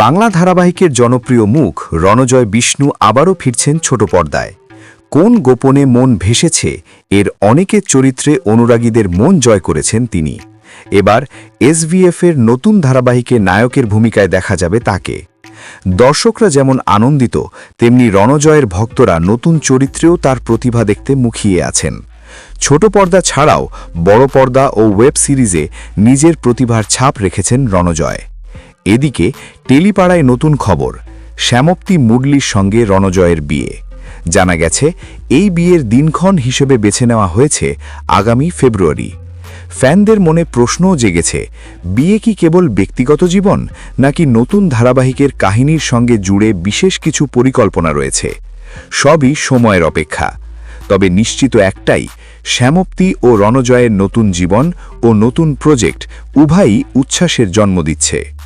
বাংলা ধারাবাহিকের জনপ্রিয় মুখ রণজয় বিষ্ণু আবারও ফিরছেন ছোট পর্দায়। কোন গোপনে মন ভেসেছে, এর অনেকের চরিত্রে অনুরাগীদের মন জয় করেছেন তিনি। এবার এসভিএফের নতুন ধারাবাহিকে নায়কের ভূমিকায় দেখা যাবে তাকে। দর্শকরা যেমন আনন্দিত, তেমনি রণজয়ের ভক্তরা নতুন চরিত্রেও তার প্রতিভা দেখতে মুখিয়ে আছেন। ছোট পর্দা ছাড়াও বড় পর্দা ও ওয়েব সিরিজে নিজের প্রতিভার ছাপ রেখেছেন রণজয়। এদিকে টেলিপাড়ায় নতুন খবর শ্যামপ্তি মুরলির সঙ্গে রণজয়ের বিয়ে। জানা গেছে, এই বিয়ের দিনক্ষণ হিসেবে বেছে নেওয়া হয়েছে আগামী ফেব্রুয়ারি। ফ্যানদের মনে প্রশ্নও জেগেছে, বিয়ে কি কেবল ব্যক্তিগত জীবন, নাকি নতুন ধারাবাহিকের কাহিনীর সঙ্গে জুড়ে বিশেষ কিছু পরিকল্পনা রয়েছে? সবই সময়ের অপেক্ষা। তবে নিশ্চিত একটাই শ্যামপ্তি ও রণজয়ের নতুন জীবন ও নতুন প্রজেক্ট উভয়ই উচ্ছ্বাসের জন্ম দিচ্ছে।